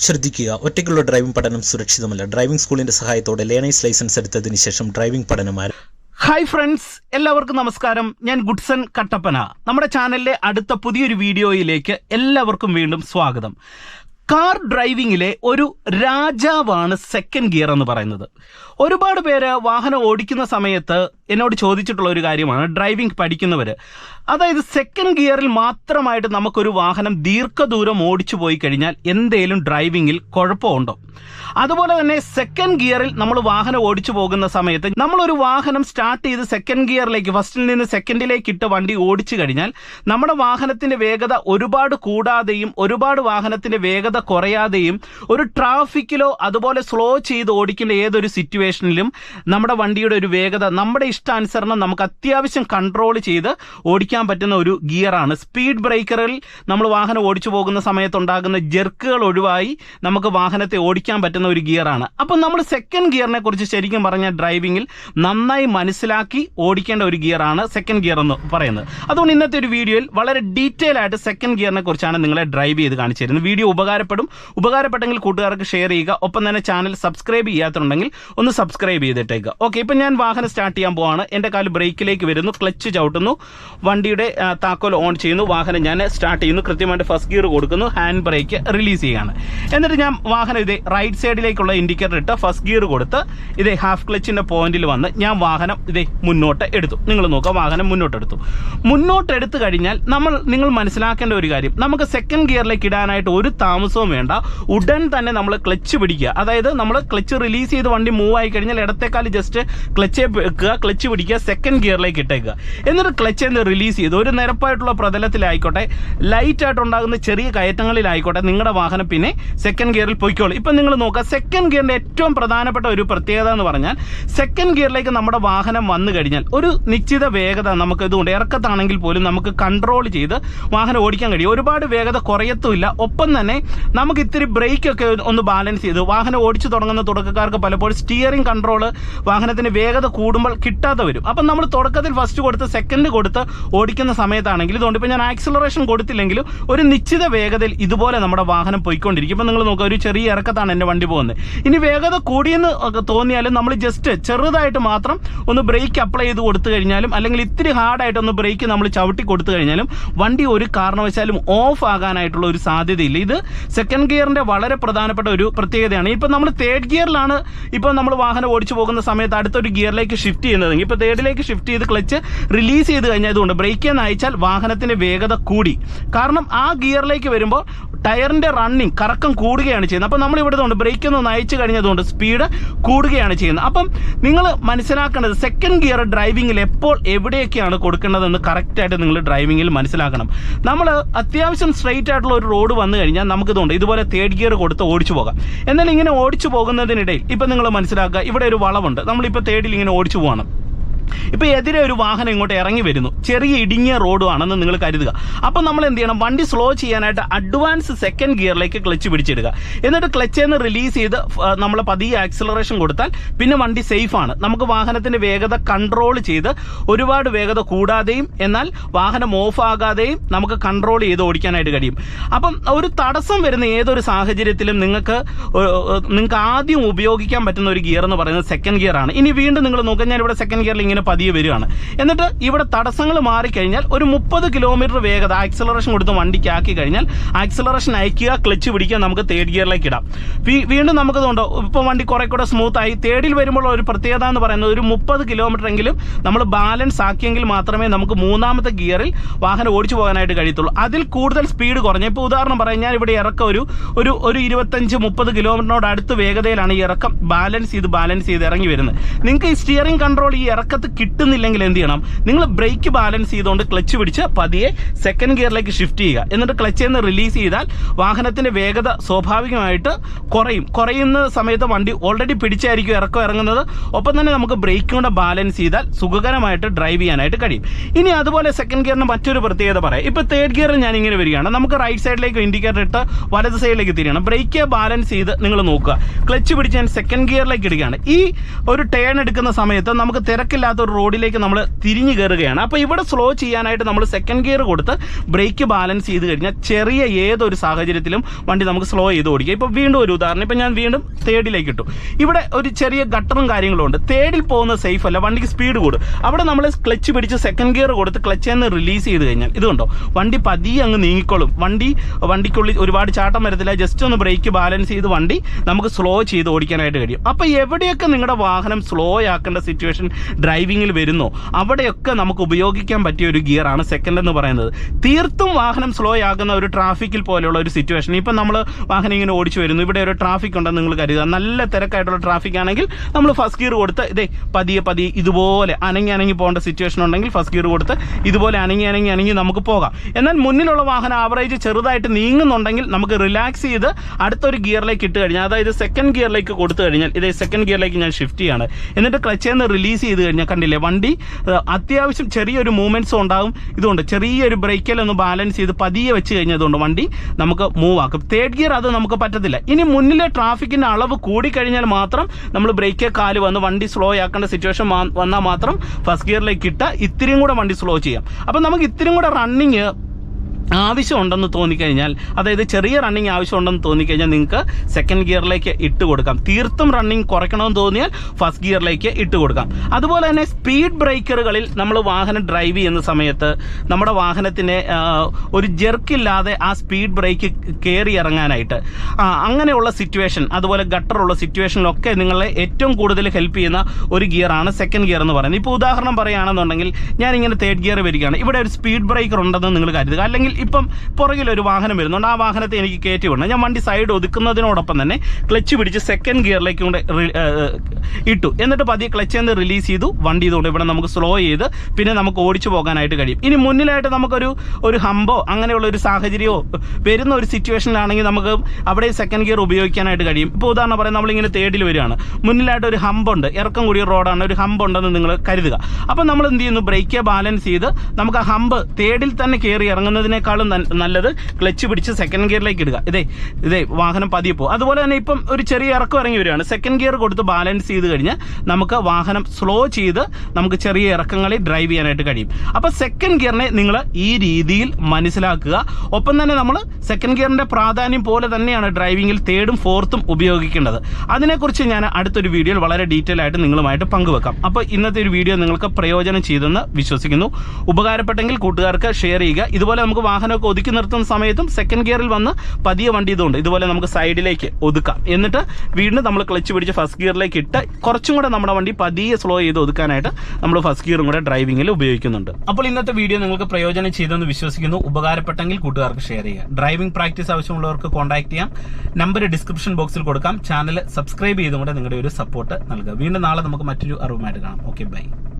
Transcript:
ശ്രദ്ധിക്കുക. ഒറ്റയ്ക്കുള്ള ഡ്രൈവിംഗ് പഠനം സുരക്ഷിതമല്ല. ഡ്രൈവിംഗ് സ്കൂളിന്റെ സഹായത്തോടെ ലേണേഴ്സ് ലൈസൻസ് എടുത്തതിന് ശേഷം ഡ്രൈവിംഗ് പഠനം ഹായ് ഫ്രണ്ട്സ് എല്ലാവർക്കും നമസ്കാരം. ഞാൻ ഗുഡ്സൺ കട്ടപ്പന. നമ്മുടെ ചാനലിലെ അടുത്ത പുതിയൊരു വീഡിയോയിലേക്ക് എല്ലാവർക്കും വീണ്ടും സ്വാഗതം. കാർ ഡ്രൈവിംഗിലെ ഒരു രാജാവാണ് സെക്കൻഡ് ഗിയർ എന്ന് പറയുന്നത്. ഒരുപാട് പേര് വാഹനം ഓടിക്കുന്ന സമയത്ത് എന്നോട് ചോദിച്ചിട്ടുള്ള ഒരു കാര്യമാണ് ഡ്രൈവിംഗ് പഠിക്കുന്നവർ അതായത് സെക്കൻഡ് ഗിയറിൽ മാത്രമായിട്ട് നമുക്കൊരു വാഹനം ദീർഘദൂരം ഓടിച്ചു പോയി കഴിഞ്ഞാൽ എന്തേലും ഡ്രൈവിംഗിൽ കുഴപ്പമുണ്ടോ? അതുപോലെ തന്നെ സെക്കൻഡ് ഗിയറിൽ നമ്മൾ വാഹനം ഓടിച്ചു പോകുന്ന സമയത്ത് നമ്മളൊരു വാഹനം സ്റ്റാർട്ട് ചെയ്ത് സെക്കൻഡ് ഗിയറിലേക്ക് ഫസ്റ്റിൽ നിന്ന് സെക്കൻഡിലേക്ക് ഇട്ട് വണ്ടി ഓടിച്ചു കഴിഞ്ഞാൽ നമ്മുടെ വാഹനത്തിന്റെ വേഗത ഒരുപാട് കൂടാതെയും ഒരുപാട് വാഹനത്തിന്റെ വേഗത കുറയാതെയും ഒരു ട്രാഫിക്കിലോ അതുപോലെ സ്ലോ ചെയ്ത് ഓടിക്കുന്ന ഏതൊരു സിറ്റുവേഷനിലും നമ്മുടെ വണ്ടിയുടെ ഒരു വേഗത നമ്മുടെ ഇഷ്ടാനുസരണം നമുക്ക് അത്യാവശ്യം കൺട്രോൾ ചെയ്ത് ഓടിക്കാൻ പറ്റുന്ന ഒരു ഗിയറാണ് സ്പീഡ് ബ്രേക്കറിൽ നമ്മൾ വാഹനം ഓടിച്ചു പോകുന്ന സമയത്തുണ്ടാകുന്ന ജെർക്കുകൾ ഒഴിവായി നമുക്ക് വാഹനത്തെ ഓടിക്കാൻ പറ്റുന്ന ഒരു ഗിയറാണ് അപ്പം നമ്മൾ സെക്കൻഡ് ഗിയറിനെ കുറിച്ച് ശരിക്കും പറഞ്ഞ ഡ്രൈവിംഗിൽ നന്നായി മനസ്സിലാക്കി ഓടിക്കേണ്ട ഒരു ഗിയറാണ് സെക്കൻഡ് ഗിയർ എന്ന് പറയുന്നത്. അതുകൊണ്ട് ഇന്നത്തെ ഒരു വീഡിയോയിൽ വളരെ ഡീറ്റെയിൽ ആയിട്ട് സെക്കൻഡ് ഗിയറിനെ കുറിച്ചാണ് നിങ്ങളെ ഡ്രൈവ് ചെയ്ത് കാണിച്ചു തരുന്നത്. വീഡിയോ ഉപകാരപ്പെടും. ഉപകാരപ്പെട്ടെങ്കിൽ കൂട്ടുകാർക്ക് ഷെയർ ചെയ്യുക. ഒപ്പം തന്നെ ചാനൽ സബ്സ്ക്രൈബ് ചെയ്യാത്തുണ്ടെങ്കിൽ ഒന്ന് സബ്സ്ക്രൈബ് ചെയ്തിട്ടേക്കുക ഓക്കെ ഇപ്പം ഞാൻ വാഹനം സ്റ്റാർട്ട് ചെയ്യാൻ പോവാണ് എന്റെ കാൽ ബ്രേക്കിലേക്ക് വരുന്നു ക്ലച്ച് ചവിട്ടുന്നു വണ്ടിയുടെ താക്കോൽ ഓൺ ചെയ്യുന്നു വാഹനം ഞാൻ സ്റ്റാർട്ട് ചെയ്യുന്നു കൃത്യമായിട്ട് ഫസ്റ്റ് ഗിയർ കൊടുക്കുന്നു ഹാൻഡ് ബ്രേക്ക് റിലീസ് ചെയ്യുകയാണ്. എന്നിട്ട് ഞാൻ വാഹനം ഇതേ റൈറ്റ് സൈഡിലേക്കുള്ള ഇൻഡിക്കേറ്റർ ഇട്ട് ഫസ്റ്റ് ഗിയർ കൊടുത്ത് ഇതേ ഹാഫ് ക്ലച്ചിന്റെ പോയിന്റിൽ വന്ന് ഞാൻ വാഹനം ഇതേ മുന്നോട്ട് എടുത്തു. നിങ്ങൾ നോക്കുക വാഹനം മുന്നോട്ട് എടുത്തു. മുന്നോട്ട് എടുത്തു കഴിഞ്ഞാൽ നമ്മൾ നിങ്ങൾ മനസ്സിലാക്കേണ്ട ഒരു കാര്യം നമുക്ക് സെക്കൻഡ് ഗിയറിലേക്ക് ഇടാനായിട്ട് ഒരു താമസവും വേണ്ട. ഉടൻ തന്നെ നമ്മൾ ക്ലച്ച് പിടിക്കുക. അതായത് നമ്മൾ ക്ലച്ച് റിലീസ് ചെയ്ത് വണ്ടി മൂവ് ആയി കഴിഞ്ഞാൽ ഇടത്തേക്കാൾ ജസ്റ്റ് ക്ലച്ച് വെക്കുക ക്ലച്ച് പിടിക്കുക സെക്കൻഡ് ഗിയറിലേക്ക് ഇട്ടേക്കുക. എന്നിട്ട് ക്ലച്ച് എന്ന് റിലീസ് ചെയ്ത് ഒരു നിരപ്പായിട്ടുള്ള പ്രതലത്തിലായിക്കോട്ടെ ലൈറ്റ് ആയിട്ടുണ്ടാകുന്ന ചെറിയ കയറ്റങ്ങളിലായിക്കോട്ടെ നിങ്ങളുടെ വാഹനം പിന്നെ സെക്കൻഡ് ഗിയറിൽ പൊയ്ക്കോളും. ഇപ്പം നിങ്ങൾ നോക്കുക സെക്കൻഡ് ഗിയറിന്റെ ഏറ്റവും പ്രധാനപ്പെട്ട ഒരു പ്രത്യേകത എന്ന് പറഞ്ഞാൽ സെക്കൻഡ് ഗിയറിലേക്ക് നമ്മുടെ വാഹനം വന്നു കഴിഞ്ഞാൽ ഒരു നിശ്ചിത വേഗത നമുക്ക് ഇതുകൊണ്ട് ഇറക്കത്താണെങ്കിൽ പോലും നമുക്ക് കൺട്രോൾ ചെയ്ത് വാഹനം ഓടിക്കാൻ കഴിയും. ഒരുപാട് വേഗത കുറയത്തുമില്ല. ഒപ്പം തന്നെ നമുക്ക് ഇത്തിരി ബ്രേക്കൊക്കെ ഒന്ന് ബാലൻസ് ചെയ്ത് വാഹനം ഓടിച്ചു തുടങ്ങുന്ന തുടക്കക്കാർക്ക് പലപ്പോഴും സ്റ്റിയറിംഗ് കൺട്രോൾ വാഹനത്തിന് വേഗത കൂടുമ്പോൾ കിട്ടാതെ വരും. അപ്പം നമ്മൾ തുടക്കത്തിൽ ഫസ്റ്റ് കൊടുത്ത് സെക്കൻഡ് കൊടുത്ത് ഓടിക്കുന്ന സമയത്താണെങ്കിൽ ഇതുകൊണ്ട് ഇപ്പം ഞാൻ ആക്സിലറേഷൻ കൊടുത്തില്ലെങ്കിലും ഒരു നിശ്ചിത വേഗതയിൽ ഇതുപോലെ നമ്മുടെ വാഹനം പോയിക്കൊണ്ടിരിക്കും. ഇപ്പം നിങ്ങൾ നോക്കുക ഒരു ചെറിയ ഇറക്കത്താണ് എന്റെ വണ്ടി പോകുന്നത്. ഇനി വേഗത കൂടിയെന്ന് തോന്നിയാലും നമ്മൾ ജസ്റ്റ് ചെറുതായിട്ട് മാത്രം ഒന്ന് ബ്രേക്ക് അപ്ലൈ ചെയ്ത് കൊടുത്തു കഴിഞ്ഞാലും അല്ലെങ്കിൽ ഇത്തിരി ഹാർഡായിട്ട് ഒന്ന് ബ്രേക്ക് നമ്മൾ ചവിട്ടി കൊടുത്തു കഴിഞ്ഞാലും വണ്ടി ഒരു കാരണവശാലും ഓഫ് ആകാനായിട്ടുള്ള ഒരു സാധ്യതയില്ല. ഇത് സെക്കൻഡ് ഗിയറിന്റെ വളരെ പ്രധാനപ്പെട്ട ഒരു പ്രത്യേകതയാണ്. ഇപ്പം നമ്മൾ തേർഡ് ഗിയറിലാണ് ഇപ്പം നമ്മൾ വാഹനം ഓടിച്ചു പോകുന്ന സമയത്ത് അടുത്തൊരു ഗിയറിലേക്ക് ഷിഫ്റ്റ് ചെയ്യുന്നതെങ്കിൽ ഇപ്പോൾ തേർഡിലേക്ക് ഷിഫ്റ്റ് ചെയ്ത് ക്ലച്ച് റിലീസ് ചെയ്ത് കഴിഞ്ഞാൽ ഇതുകൊണ്ട് ബ്രേക്ക് എന്ന് അയച്ചാൽ വാഹനത്തിന്റെ വേഗത കൂടി. കാരണം ആ ഗിയറിലേക്ക് വരുമ്പോൾ ടയറിന്റെ റണ്ണിങ് കറക്കം കൂടുകയാണ് ചെയ്യുന്നത്. അപ്പോൾ നമ്മൾ ഇവിടെ കൊണ്ട് ബ്രേക്ക് ഒന്ന് നയിച്ചു കഴിഞ്ഞതുകൊണ്ട് സ്പീഡ് കൂടുകയാണ് ചെയ്യുന്നത്. അപ്പം നിങ്ങൾ മനസ്സിലാക്കേണ്ടത് സെക്കൻഡ് ഗിയർ ഡ്രൈവിങ്ങിൽ എപ്പോൾ എവിടെയൊക്കെയാണ് കൊടുക്കേണ്ടതെന്ന് കറക്റ്റായിട്ട് നിങ്ങൾ ഡ്രൈവിങ്ങിൽ മനസ്സിലാക്കണം. നമ്മൾ അത്യാവശ്യം സ്ട്രെയിറ്റ് ആയിട്ടുള്ള ഒരു റോഡ് വന്നു കഴിഞ്ഞാൽ നമുക്കിതുണ്ട് ഇതുപോലെ തേർഡ് ഗിയർ കൊടുത്ത് ഓടിച്ചു പോകാം. എന്നാൽ ഇങ്ങനെ ഓടിച്ചു പോകുന്നതിനിടയിൽ ഇപ്പം നിങ്ങൾ മനസ്സിലാക്കുക ഇവിടെ ഒരു വളവുണ്ട്. നമ്മളിപ്പോൾ തേർഡിൽ ഇങ്ങനെ ഓടിച്ചു പോകണം ഇപ്പൊ എതിരെ ഒരു വാഹനം ഇങ്ങോട്ട് ഇറങ്ങി വരുന്നു. ചെറിയ ഇടുങ്ങിയ റോഡുമാണെന്ന് നിങ്ങൾ കരുതുക. അപ്പോൾ നമ്മൾ എന്ത് ചെയ്യണം? വണ്ടി സ്ലോ ചെയ്യാനായിട്ട് അഡ്വാൻസ് സെക്കൻഡ് ഗിയറിലേക്ക് ക്ലച്ച് പിടിച്ചിടുക. എന്നിട്ട് ക്ലച്ചിൽ നിന്ന് റിലീസ് ചെയ്ത് നമ്മൾ പതിയെ ആക്സിലറേഷൻ കൊടുത്താൽ പിന്നെ വണ്ടി സേഫ് ആണ്. നമുക്ക് വാഹനത്തിന്റെ വേഗത കൺട്രോൾ ചെയ്ത് ഒരുപാട് വേഗത കൂടാതെയും എന്നാൽ വാഹനം ഓഫ് ആകാതെയും നമുക്ക് കൺട്രോൾ ചെയ്ത് ഓടിക്കാനായിട്ട് കഴിയും. അപ്പം ഒരു തടസ്സം വരുന്ന ഏതൊരു സാഹചര്യത്തിലും നിങ്ങൾക്ക് നിങ്ങൾക്ക് ആദ്യം ഉപയോഗിക്കാൻ പറ്റുന്ന ഒരു ഗിയർ എന്ന് പറയുന്നത് സെക്കൻഡ് ഗിയർ ആണ്. ഇനി വീണ്ടും നിങ്ങൾ നോക്കുക ഞാൻ ഇവിടെ സെക്കൻഡ് ഗിയറിൽ ഇങ്ങനെ പതിയെ വരികയാണ്. എന്നിട്ട് ഇവിടെ തടസ്സങ്ങൾ മാറിക്കഴിഞ്ഞാൽ ഒരു മുപ്പത് കിലോമീറ്റർ വേഗത ആക്സിലറേഷൻ കൊടുത്ത് വണ്ടിക്ക് ആക്കി കഴിഞ്ഞാൽ ആക്സിലറേഷൻ അയക്കുക ക്ലച്ച് പിടിക്കുക നമുക്ക് തേർഡ് ഗിയറിലേക്ക് ഇടാം. വീണ്ടും നമുക്ക് ഇതുണ്ടോ ഇപ്പോൾ വണ്ടി കുറെ കൂടെ സ്മൂത്ത് ആയി. തേർഡിൽ വരുമ്പോൾ ഒരു പ്രത്യേകത എന്ന് പറയുന്നത് ഒരു മുപ്പത് കിലോമീറ്റർ എങ്കിലും നമ്മൾ ബാലൻസ് ആക്കിയെങ്കിൽ മാത്രമേ നമുക്ക് മൂന്നാമത്തെ ഗിയറിൽ വാഹനം ഓടിച്ചു പോകാനായിട്ട് കഴിയത്തുള്ളൂ. അതിൽ കൂടുതൽ സ്പീഡ് കുറഞ്ഞു. ഇപ്പോൾ ഉദാഹരണം പറയാം ഞാൻ ഇവിടെ ഇറക്കം ഒരു ഒരു ഒരു ഇരുപത്തഞ്ച് മുപ്പത് കിലോമീറ്ററിനോട് അടുത്ത് വേഗതയിലാണ് ഈ ഇറക്കം. ബാലൻസ് ചെയ്ത് ബാലൻസ് ചെയ്ത് ഇറങ്ങി വരുന്നത്. നിങ്ങൾക്ക് ഈ സ്റ്റിയറിംഗ് കൺട്രോൾ ഈ ഇറക്കത്ത് കിട്ടുന്നില്ലെങ്കിൽ എന്ത് ചെയ്യണം? നിങ്ങൾ ബ്രേക്ക് ബാലൻസ് ചെയ്തുകൊണ്ട് ക്ലച്ച് പിടിച്ച് പതിയെ സെക്കൻഡ് ഗിയറിലേക്ക് ഷിഫ്റ്റ് ചെയ്യുക. എന്നിട്ട് ക്ലച്ച് നിന്ന് റിലീസ് ചെയ്താൽ വാഹനത്തിന്റെ വേഗത സ്വാഭാവികമായിട്ട് കുറയും. കുറയുന്ന സമയത്ത് വണ്ടി ഓൾറെഡി പിടിച്ചായിരിക്കും ഇറക്കം ഇറങ്ങുന്നത്. ഒപ്പം തന്നെ നമുക്ക് ബ്രേക്ക് കൊണ്ട് ബാലൻസ് ചെയ്താൽ സുഖകരമായിട്ട് ഡ്രൈവ് ചെയ്യാനായിട്ട് കഴിയും. ഇനി അതുപോലെ സെക്കൻഡ് ഗിയറിന് മറ്റൊരു പ്രത്യേകത പറയാം. ഇപ്പൊ തേർഡ് ഗിയറിൽ ഞാൻ ഇങ്ങനെ വരികയാണ്. നമുക്ക് റൈറ്റ് സൈഡിലേക്ക് ഇൻഡിക്കേറ്റർ ഇട്ട് വലത് സൈഡിലേക്ക് തിരിയണം. ബ്രേക്ക് ബാലൻസ് ചെയ്ത് നിങ്ങൾ നോക്കുക. ക്ലച്ച് പിടിച്ച് ഞാൻ സെക്കൻഡ് ഗിയറിലേക്ക് ഇടുകയാണ്. ഈ ഒരു ടേൺ എടുക്കുന്ന സമയത്ത് നമുക്ക് തിരക്കില്ലാത്ത ഇല്ലാത്ത ഒരു റോഡിലേക്ക് നമ്മൾ തിരിഞ്ഞു കയറുകയാണ്. അപ്പോൾ ഇവിടെ സ്ലോ ചെയ്യാനായിട്ട് നമ്മൾ സെക്കൻഡ് ഗിയർ കൊടുത്ത് ബ്രേക്ക് ബാലൻസ് ചെയ്ത് കഴിഞ്ഞാൽ ചെറിയ ഏതൊരു സാഹചര്യത്തിലും വണ്ടി നമുക്ക് സ്ലോ ചെയ്ത് ഓടിക്കുക ഇപ്പോൾ വീണ്ടും ഒരു ഉദാഹരണം. ഇപ്പോൾ ഞാൻ വീണ്ടും തേർഡിലേക്ക് ഇട്ടു. ഇവിടെ ഒരു ചെറിയ ഗട്ടറും കാര്യങ്ങളും ഉണ്ട് തേർഡിൽ പോകുന്ന സേഫ് അല്ല വണ്ടിക്ക് സ്പീഡ് കൂടും. അവിടെ നമ്മൾ ക്ലച്ച് പിടിച്ച് സെക്കൻഡ് ഗിയർ കൊടുത്ത് ക്ലച്ചിൽ നിന്ന് റിലീസ് ചെയ്ത് കഴിഞ്ഞാൽ ഇതുണ്ടോ വണ്ടി പതിയെ അങ്ങ് നീങ്ങിക്കോളും വണ്ടി വണ്ടിക്കുള്ളിൽ ഒരുപാട് ചാട്ടം വരത്തില്ല. ജസ്റ്റ് ഒന്ന് ബ്രേക്ക് ബാലൻസ് ചെയ്ത് വണ്ടി നമുക്ക് സ്ലോ ചെയ്ത് ഓടിക്കാനായിട്ട് കഴിയും. അപ്പോൾ എവിടെയൊക്കെ നിങ്ങളുടെ വാഹനം സ്ലോ ആക്കേണ്ട സിറ്റുവേഷൻ ഡ്രൈവിങ്ങിൽ വരുന്നോ. അവിടെയൊക്കെ നമുക്ക് ഉപയോഗിക്കാൻ പറ്റിയ ഒരു ഗിയറാണ് സെക്കൻഡ് എന്ന് പറയുന്നത്. തീർത്തും വാഹനം സ്ലോ ആകുന്ന ഒരു ട്രാഫിക്കിൽ പോലെയുള്ള ഒരു സിറ്റുവേഷൻ ഇപ്പം നമ്മൾ വാഹനം ഇങ്ങനെ ഓടിച്ചു വരുന്നു. ഇവിടെ ഒരു ട്രാഫിക് ഉണ്ടെന്ന് നിങ്ങൾ കരുതുക. നല്ല തിരക്കായിട്ടുള്ള ട്രാഫിക് ആണെങ്കിൽ നമ്മൾ ഫസ്റ്റ് ഗിയർ കൊടുത്ത് ഇതേ പതിയെ പതിയെ ഇതുപോലെ അനങ്ങി അനങ്ങി പോകേണ്ട സിറ്റുവേഷൻ ഉണ്ടെങ്കിൽ ഫസ്റ്റ് ഗിയർ കൊടുത്ത് ഇതുപോലെ അനങ്ങി അനങ്ങി അനങ്ങി നമുക്ക് പോകാം. എന്നാൽ മുന്നിലുള്ള വാഹനം ആവറേജ് ചെറുതായിട്ട് നീങ്ങുന്നുണ്ടെങ്കിൽ നമുക്ക് റിലാക്സ് ചെയ്ത് അടുത്തൊരു ഗിയറിലേക്ക് ഇട്ട് കഴിഞ്ഞാൽ അതായത് സെക്കൻഡ് ഗിയറിലേക്ക് കൊടുത്തു കഴിഞ്ഞാൽ ഇതേ സെക്കൻഡ് ഗിയറിലേക്ക് ഞാൻ ഷിഫ്റ്റ് ചെയ്യാണ്. എന്നിട്ട് ക്ലച്ചിൽ നിന്ന് റിലീസ് ചെയ്ത് കഴിഞ്ഞാൽ കണ്ടില്ലേ? വണ്ടി അത്യാവശ്യം ചെറിയൊരു മൂവ്മെന്റ്സും ഉണ്ടാകും. ഇതുകൊണ്ട് ചെറിയൊരു ബ്രേക്കിലൊന്ന് ബാലൻസ് ചെയ്ത് പതിയെ വെച്ച് കഴിഞ്ഞതുകൊണ്ട് വണ്ടി നമുക്ക് മൂവ് ആക്കും. തേർഡ് ഗിയർ അത് നമുക്ക് പറ്റത്തില്ല. ഇനി മുന്നിലെ ട്രാഫിക്കിന്റെ അളവ് കൂടിക്കഴിഞ്ഞാൽ മാത്രം നമ്മൾ ബ്രേക്ക് കാൽ വന്ന് വണ്ടി സ്ലോ ആക്കേണ്ട സിറ്റുവേഷൻ വന്നാൽ മാത്രം ഫസ്റ്റ് ഗിയറിലേക്ക് ഇട്ട ഇത്തിരിയും കൂടെ വണ്ടി സ്ലോ ചെയ്യാം. അപ്പം നമുക്ക് ഇത്തിരിയും കൂടെ റണ്ണിങ് ആവശ്യമുണ്ടെന്ന് തോന്നിക്കഴിഞ്ഞാൽ അതായത് ചെറിയ റണ്ണിങ് ആവശ്യമുണ്ടെന്ന് തോന്നിക്കഴിഞ്ഞാൽ നിങ്ങൾക്ക് സെക്കൻഡ് ഗിയറിലേക്ക് ഇട്ട് കൊടുക്കാം. തീർത്തും റണ്ണിങ് കുറയ്ക്കണമെന്ന് തോന്നിയാൽ ഫസ്റ്റ് ഗിയറിലേക്ക് ഇട്ട് കൊടുക്കാം. അതുപോലെ തന്നെ സ്പീഡ് ബ്രേക്കറുകളിൽ നമ്മൾ വാഹനം ഡ്രൈവ് ചെയ്യുന്ന സമയത്ത് നമ്മുടെ വാഹനത്തിന് ഒരു ജെർക്കില്ലാതെ ആ സ്പീഡ് ബ്രേക്ക് കയറി ഇറങ്ങാനായിട്ട്. അങ്ങനെയുള്ള സിറ്റുവേഷൻ അതുപോലെ ഗട്ടറുള്ള സിറ്റുവേഷനിലൊക്കെ നിങ്ങളെ ഏറ്റവും കൂടുതൽ ഹെൽപ്പ് ചെയ്യുന്ന ഒരു ഗിയറാണ് സെക്കൻഡ് ഗിയർ എന്ന് പറയുന്നത്. ഇപ്പോൾ ഉദാഹരണം പറയുകയാണെന്നുണ്ടെങ്കിൽ ഞാൻ ഇങ്ങനെ തേർഡ് ഗിയർ വരികയാണ്. ഇവിടെ ഒരു സ്പീഡ് ബ്രേക്കർ ഉണ്ടെന്ന് നിങ്ങൾ കരുതുക. അല്ലെങ്കിൽ ഇപ്പം പുറകിലൊരു വാഹനം വരുന്നുണ്ട്. ആ വാഹനത്തെ എനിക്ക് കയറ്റി വിടണം ഞാൻ വണ്ടി സൈഡ് ഒതുക്കുന്നതിനോടൊപ്പം തന്നെ ക്ലച്ച് പിടിച്ച് സെക്കൻഡ് ഗിയറിലേക്ക് കൊണ്ട് ഇട്ടു. എന്നിട്ട് പതിയെ ക്ലച്ച് എന്ന് റിലീസ് ചെയ്തു. വണ്ടി ഇതുകൊണ്ട് ഇവിടെ നമുക്ക് സ്ലോ ചെയ്ത് പിന്നെ നമുക്ക് ഓടിച്ചു പോകാനായിട്ട് കഴിയും. ഇനി മുന്നിലായിട്ട് നമുക്കൊരു ഒരു ഹമ്പോ അങ്ങനെയുള്ള ഒരു സാഹചര്യമോ വരുന്ന ഒരു സിറ്റുവേഷനിലാണെങ്കിൽ നമുക്ക് അവിടെ സെക്കൻഡ് ഗിയർ ഉപയോഗിക്കാനായിട്ട് കഴിയും. ഇപ്പോൾ ഉദാഹരണം പറയാം നമ്മളിങ്ങനെ തേർഡിൽ വരികയാണ്. മുന്നിലായിട്ട് ഒരു ഹമ്പുണ്ട്. ഇറക്കം കൂടിയ റോഡാണ് ഒരു ഹമ്പ് ഉണ്ടെന്ന് നിങ്ങൾ കരുതുക. അപ്പം നമ്മൾ എന്ത് ചെയ്യുന്നു? ബ്രേക്ക് ബാലൻസ് ചെയ്ത് നമുക്ക് ആ ഹമ്പ് തേർഡിൽ തന്നെ കയറി ഇറങ്ങുന്നതിനേക്കാളും നൽ- നല്ലത് ക്ലച്ച് പിടിച്ച് സെക്കൻഡ് ഗിയറിലേക്ക് ഇടുക. ഇതേ ഇതേ വാഹനം പതിയെ പോകും. അതുപോലെ തന്നെ ഇപ്പം ഒരു ചെറിയ ഇറക്കം ഇറങ്ങി വരികയാണ്. സെക്കൻഡ് ഗിയർ കൊടുത്ത് ബാലൻസ് ചെയ്ത് കഴിഞ്ഞാൽ നമുക്ക് വാഹനം സ്ലോ ചെയ്ത് നമുക്ക് ചെറിയ ഇറക്കങ്ങളിൽ ഡ്രൈവ് ചെയ്യാനായിട്ട് കഴിയും. അപ്പോൾ സെക്കൻഡ് ഗിയറിനെ നിങ്ങൾ ഈ രീതിയിൽ മനസ്സിലാക്കുക. ഒപ്പം തന്നെ നമ്മൾ സെക്കൻഡ് ഗിയറിന്റെ പ്രാധാന്യം പോലെ തന്നെയാണ് ഡ്രൈവിങ്ങിൽ തേർഡും ഫോർത്തും ഉപയോഗിക്കേണ്ടത്. അതിനെക്കുറിച്ച് ഞാൻ അടുത്തൊരു വീഡിയോയിൽ വളരെ ഡീറ്റെയിൽ ആയിട്ട് നിങ്ങളുമായിട്ട് പങ്കുവെക്കാം. അപ്പോൾ ഇന്നത്തെ ഒരു വീഡിയോ നിങ്ങൾക്ക് പ്രയോജനം ചെയ്തെന്ന് വിശ്വസിക്കുന്നു. ഉപകാരപ്പെട്ടെങ്കിൽ കൂട്ടുകാർക്ക് ഷെയർ ചെയ്യുക. ഇതുപോലെ നമുക്ക് വാഹനമൊക്കെ ഒതുക്കി നിർത്തുന്ന സമയത്തും സെക്കൻഡ് ഗിയറിൽ വന്ന് പതിയെ വണ്ടി ഇതുകൊണ്ട് ഇതുപോലെ നമുക്ക് സൈഡിലേക്ക് ഒതുക്കാം. എന്നിട്ട് വീണ്ടും നമ്മൾ ക്ലച്ച് പിടിച്ച് ഫസ്റ്റ് ഗിയറിലേക്ക് ഇട്ട് കുറച്ചും കൂടെ നമ്മുടെ വണ്ടി പതിയെ സ്ലോ ചെയ്ത് ഒതുക്കാനായിട്ട് നമ്മൾ ഫസ്റ്റ് ഗിയറും കൂടെ ഡ്രൈവിംഗിൽ ഉപയോഗിക്കുന്നുണ്ട്. അപ്പോൾ ഇന്നത്തെ വീഡിയോ നിങ്ങൾക്ക് പ്രയോജനം ചെയ്തെന്ന് വിശ്വസിക്കുന്നു. ഉപകാരപ്പെട്ടെങ്കിൽ കൂട്ടുകാർക്ക് ഷെയർ ചെയ്യുക. ഡ്രൈവിംഗ് പ്രാക്ടീസ് ആവശ്യമുള്ളവർക്ക് കോൺടാക്ട് ചെയ്യാം. നമ്പർ ഡിസ്ക്രിപ്ഷൻ ബോക്സിൽ കൊടുക്കാം. ചാനൽ സബ്സ്ക്രൈബ് ചെയ്തുകൊണ്ട് നിങ്ങളുടെ ഒരു സപ്പോർട്ട് നൽകുക. വീണ്ടും നാളെ നമുക്ക് മറ്റൊരു അറിവുമായിട്ട് കാണാം. Okay bye